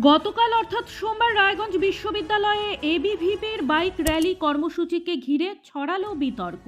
গতকাল অর্থাৎ সোমবার রায়গঞ্জ বিশ্ববিদ্যালয়ে এবিভিপির বাইক র্যালি কর্মসূচিকে ঘিরে ছড়ালো বিতর্ক।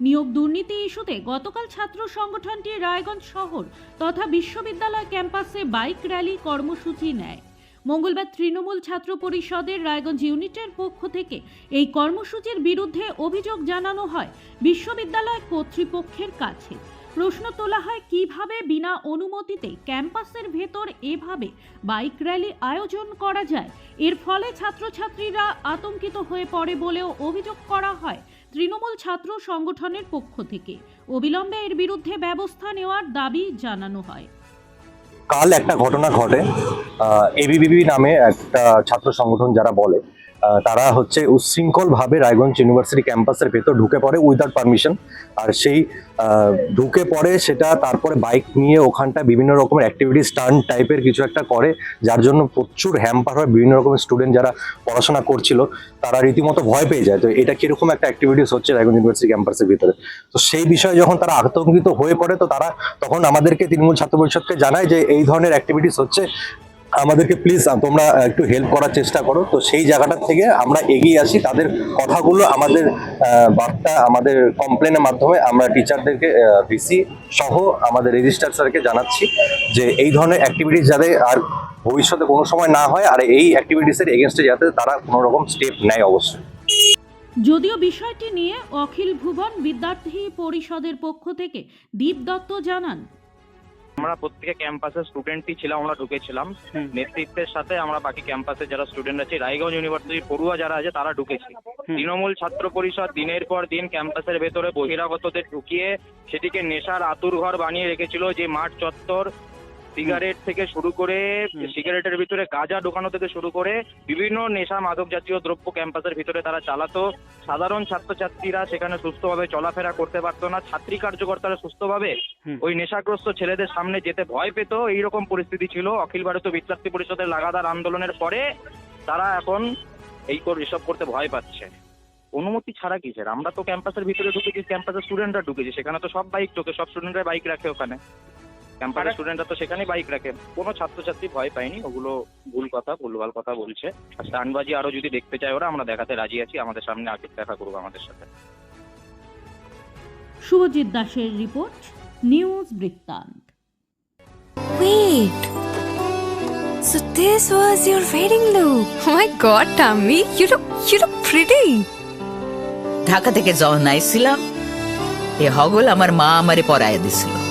নিয়োগ দুর্নীতি ইস্যুতে গতকাল ছাত্র সংগঠনটি রায়গঞ্জ শহর তথা বিশ্ববিদ্যালয় ক্যাম্পাসে বাইক র্যালি কর্মসূচি নেয়। মঙ্গলবার তৃণমূল ছাত্র পরিষদের রায়গঞ্জ ইউনিটের পক্ষ থেকে এই কর্মসূচির বিরুদ্ধে অভিযোগ জানানো হয় বিশ্ববিদ্যালয় কর্তৃপক্ষের কাছে। প্রশ্ন তোলা হয় কীভাবে বিনা অনুমতিতে ক্যাম্পাসের ভেতর এভাবে বাইক র্যালি আয়োজন করা যায়। এর ফলে ছাত্রছাত্রীরা আতঙ্কিত হয়ে পড়ে বলেও অভিযোগ করা হয় তৃণমূল ছাত্র সংগঠনের পক্ষ থেকে। অবিলম্বে এর বিরুদ্ধে ব্যবস্থা নেওয়ার দাবি জানানো হয়। কাল একটা ঘটনা ঘটে। এবিবিবি নামে একটা ছাত্র সংগঠন যারা বলে তারা হচ্ছে উচ্ছৃঙ্খল ভাবে রায়গঞ্জ ইউনিভার্সিটি ক্যাম্পাসের ভেতর ঢুকে পড়ে উইদাউট পারমিশন। আর সেই ঢুকে পড়ে সেটা তারপরে বাইক নিয়ে ওখানটা বিভিন্ন রকমের অ্যাক্টিভিটি স্টান টাইপের কিছু একটা করে, যার জন্য প্রচুর হ্যাম্পার হয় বিভিন্ন রকমের স্টুডেন্ট যারা পড়াশোনা করছিল, তারা রীতিমতো ভয় পেয়ে যায়। তো এটা কীরকম একটা অ্যাক্টিভিটিস হচ্ছে রায়গঞ্জ ইউনিভার্সিটি ক্যাম্পাসের ভিতরে? তো সেই বিষয়ে যখন তারা আতঙ্কিত হয়ে পড়ে, তো তারা তখন আমাদেরকে তৃণমূল ছাত্র পরিষদকে জানায় যে এই ধরনের অ্যাক্টিভিটিস হচ্ছে। আমাদেরকে প্লিজ তোমরা একটু হেল্প করার চেষ্টা করো। তো সেই জায়গাটার থেকে আমরা এগিয়ে আসি। তাদের কথাগুলো আমাদের বার্তা, আমাদের কমপ্লেনের মাধ্যমে আমরা টিচারদেরকে ভিসি সহ আমাদের রেজিস্ট্রার স্যারকে জানাচ্ছি যে এই ধরনের অ্যাক্টিভিটিস যাতে আর ভবিষ্যতে কোনো সময় না হয়, আর এই অ্যাক্টিভিটিসের এগেনস্টে যাতে তারা কোনো রকম স্টেপ নেয় অবশ্যই। যদিও বিষয়টি নিয়ে অখিল ভুবন বিদ্যার্থী পরিষদের পক্ষ থেকে দীপ দত্ত জানান আমরা প্রত্যেকে ক্যাম্পাসের স্টুডেন্টই ছিলাম আমরা ঢুকেছিলাম। নেতৃত্বের সাথে আমরা বাকি ক্যাম্পাসের যারা স্টুডেন্ট আছে রায়গঞ্জ ইউনিভার্সিটি পড়ুয়া যারা আছে তারা ঢুকেছি। তৃণমূল ছাত্র পরিষদ দিনের পর দিন ক্যাম্পাসের ভেতরে বহিরাগতদের ঢুকিয়ে সেটিকে নেশার আতুর ঘর বানিয়ে রেখেছিল যে মাঠ চত্বর সিগারেট থেকে শুরু করে সিগারেটের ভিতরে গাঁজা ঢোকানো থেকে শুরু করে বিভিন্ন নেশা মাদক জাতীয় দ্রব্য ক্যাম্পাসের ভিতরে তারা চালাতো। সাধারণ ছাত্রছাত্রীরা সেখানে সুস্থভাবে চলাফেরা করতে পারতো না। ছাত্রী কার্যকর্তারা সুস্থভাবে ওই নেশাগ্রস্ত ছেলেদের সামনে যেতে ভয় পেত। এইরকম পরিস্থিতি ছিল। অখিল ভারতীয় বিদ্যার্থী পরিষদের লাগাতার আন্দোলনের পরে তারা এখন এই কর- এসব করতে ভয় পাচ্ছে। অনুমতি ছাড়া কিসের? আমরা তো ক্যাম্পাসের ভিতরে ঢুকেছি ক্যাম্পাসের স্টুডেন্টরা ঢুকেছি। সেখানে তো সব বাইক ঢোকে সব স্টুডেন্টরা বাইক রাখে ওখানে। ক্যাম্পাসের স্টুডেন্টরা তো সেখানেই বাইক রাখে কোনো ছাত্রছাত্রী ভয় পায়নি ওগুলো ভুল কথা ভুলভাল কথা বলছে আর স্টানবাজি আরও যদি দেখতে চায় ওরা আমরা দেখাতে রাজি আছি আমাদের সামনে আগে দেখা করব আমাদের সাথে শুভজিৎ দাসের রিপোর্ট নিউজ বৃত্তান্ত Wait. So this was your wedding look. Oh my god, Tammy, you look you look pretty. Dhaka থেকে যখন আইছিলাম এ হগল আমার মা আমারে পরায় দিছিল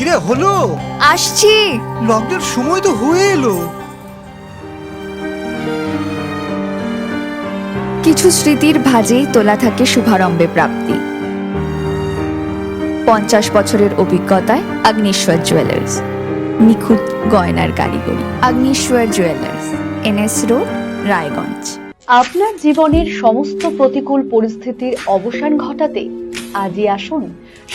কিরে হলো? আসছি। লকডাউন সময় তো হয়ে এলো। কিছু স্মৃতির ভাজেই তোলা থাকে শুভারম্ভে প্রাপ্তি। পঞ্চাশ বছরের অভিজ্ঞতায় আগ্নেশ্বর জুয়েলার্স নিখুঁত গয়নার কারিগরি Agneshwar jewellers NS road Raiganj. আপনার জীবনের সমস্ত প্রতিকূল পরিস্থিতির অবসান ঘটাতে আজই আসুন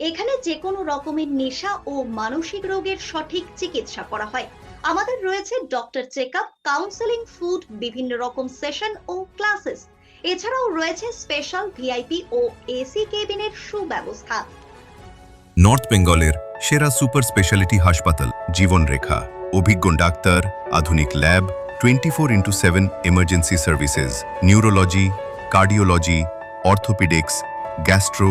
এখানে যে কোনো রকমের নেশা ও মানসিক রোগের সঠিক চিকিৎসা করা হয়। আমাদের রয়েছে doctor check up counselling food বিভিন্ন রকম সেশন ও ক্লাসেস এছাড়াও রয়েছে স্পেশাল ভিআইপি ও এসি কেবিনের সুব্যবস্থা। নর্থ বেঙ্গলের সেরা সুপার স্পেশালিটি হাসপাতাল, জীবনরেখা। অভিজ্ঞ ডাক্তার, আধুনিক lab twenty four into seven emergency services neurology cardiology orthopaedics gastro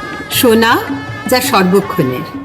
সোনা যা সর্বক্ষণের।